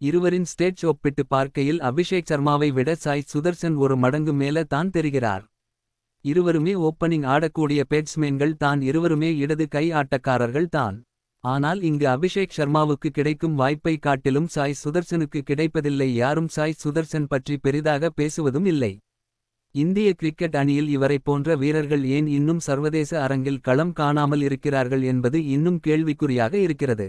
இருவரின் ஸ்டேஜ் ஒப்பிட்டு பார்க்கையில் அபிஷேக் சர்மாவை விட சாய் சுதர்சன் ஒரு மடங்கு மேல தான் தெரிகிறார். இருவருமே ஓப்பனிங் ஆடக்கூடிய பேட்ஸ்மேன்கள் தான் இருவருமே இடது கை ஆட்டக்காரர்கள் தான். ஆனால் இங்கு அபிஷேக் சர்மாவுக்கு கிடைக்கும் வாய்ப்பை காட்டிலும் சாய் சுதர்சனுக்கு கிடைப்பதில்லை யாரும் சாய் சுதர்சன் பற்றி பெரிதாக பேசுவதும் இல்லை. இந்திய கிரிக்கெட் அணியில் இவரைப் போன்ற வீரர்கள் ஏன் இன்னும் சர்வதேச அரங்கில் களம் காணாமல் இருக்கிறார்கள் என்பது இன்னும் கேள்விக்குறியாக இருக்கிறது.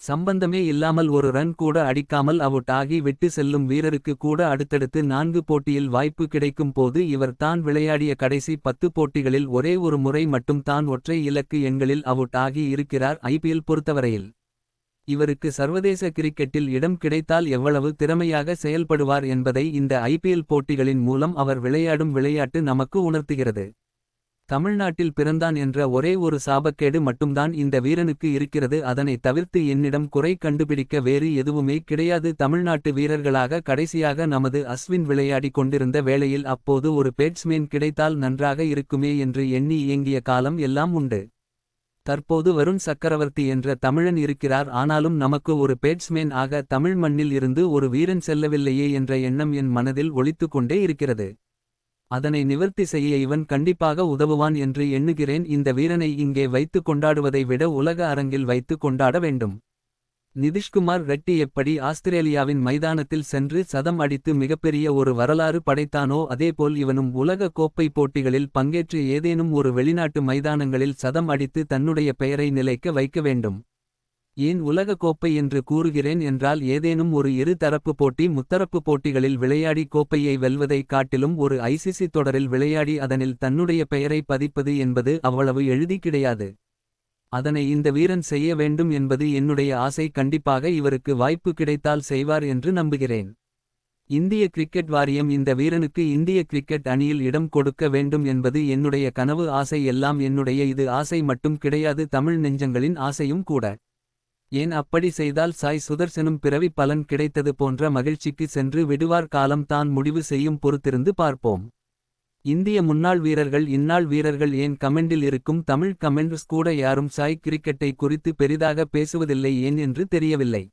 சம்பந்தமே இல்லாமல் ஒரு ரன் கூட அடிக்காமல் அவுட் ஆகி விட்டு செல்லும் வீரருக்கு கூட அடுத்தடுத்து நான்கு போட்டியில் வாய்ப்பு கிடைக்கும் போது இவர் தான் விளையாடிய கடைசி பத்து போட்டிகளில் ஒரே ஒரு முறை மட்டும் தான் ஒற்றை இலக்கு எண்களில் அவுட் ஆகி இருக்கிறார் ஐபிஎல் பொறுத்தவரையில். இவருக்கு சர்வதேச கிரிக்கெட்டில் இடம் கிடைத்தால் எவ்வளவு திறமையாக செயல்படுவார் என்பதை இந்த ஐபிஎல் போட்டிகளின் மூலம் அவர் விளையாடும் விளையாட்டு நமக்கு உணர்த்துகிறது. தமிழ்நாட்டில் பிறந்தான் என்ற ஒரே ஒரு சாபக்கேடு மட்டும்தான் இந்த வீரனுக்கு இருக்கிறது. அதனை தவிர்த்து என்னிடம் குறை கண்டுபிடிக்க வேறு எதுவுமே கிடையாது. தமிழ்நாட்டு வீரர்களாக கடைசியாக நமது அஸ்வின் விளையாடி கொண்டிருந்த வேளையில் அப்போது ஒரு பேட்ஸ்மேன் கிடைத்தால் நன்றாக இருக்குமே என்று எண்ணி இயங்கிய காலம் எல்லாம் உண்டு. தற்போது வருண் சக்கரவர்த்தி என்ற தமிழன் இருக்கிறார். ஆனாலும் நமக்கு ஒரு பேட்ஸ்மேன் ஆக தமிழ் மண்ணில் இருந்து ஒரு வீரன் செல்லவில்லையே என்ற எண்ணம் என் மனதில் ஒழித்து கொண்டே இருக்கிறது. அதனை நிவர்த்தி செய்ய இவன் கண்டிப்பாக உதவுவான் என்று எண்ணுகிறேன். இந்த வீரனை இங்கே வைத்து கொண்டாடுவதை விட உலக அரங்கில் வைத்து கொண்டாட வேண்டும். நிதிஷ்குமார் ரெட்டி எப்படி ஆஸ்திரேலியாவின் மைதானத்தில் சென்று சதம் அடித்து மிகப்பெரிய ஒரு வரலாறு படைத்தானோ அதேபோல் இவனும் உலக கோப்பை போட்டிகளில் பங்கேற்று ஏதேனும் ஒரு வெளிநாட்டு மைதானங்களில் சதம் அடித்து தன்னுடைய பெயரை நிலைக்க வைக்க வேண்டும். ஏன் உலக கோப்பை என்று கூறுகிறேன் என்றால் ஏதேனும் ஒரு இரு தரப்பு போட்டி முத்தரப்பு போட்டிகளில் விளையாடி கோப்பையை வெல்வதைக் காட்டிலும் ஒரு ஐசிசி தொடரில் விளையாடி அதனில் தன்னுடைய பெயரை பதிப்பது என்பது அவ்வளவு எழுதி கிடையாது. அதனை இந்த வீரன் செய்ய வேண்டும் என்பது என்னுடைய ஆசை. கண்டிப்பாக இவருக்கு வாய்ப்பு கிடைத்தால் செய்வார் என்று நம்புகிறேன். இந்திய கிரிக்கெட் வாரியம் இந்த வீரனுக்கு இந்திய கிரிக்கெட் அணியில் இடம் கொடுக்க வேண்டும் என்பது என்னுடைய கனவு. ஆசை எல்லாம் என்னுடைய இது ஆசை மட்டும் கிடையாது. தமிழ் நெஞ்சங்களின் ஆசையும் கூட. ஏன் அப்படி செய்தால் சாய் சுதர்சனும் பிறவி பலன் கிடைத்தது போன்ற மகிழ்ச்சிக்கு சென்று விடுவார் காலம் தான் முடிவு செய்யும் பொறுத்திருந்து பார்ப்போம். இந்திய முன்னாள் வீரர்கள் இந்நாள் வீரர்கள் ஏன் கமெண்டில் இருக்கும் தமிழ் கமெண்ட்ஸ் கூட யாரும் சாய் கிரிக்கெட்டை குறித்து பெரிதாக பேசுவதில்லை ஏன் என்று தெரியவில்லை.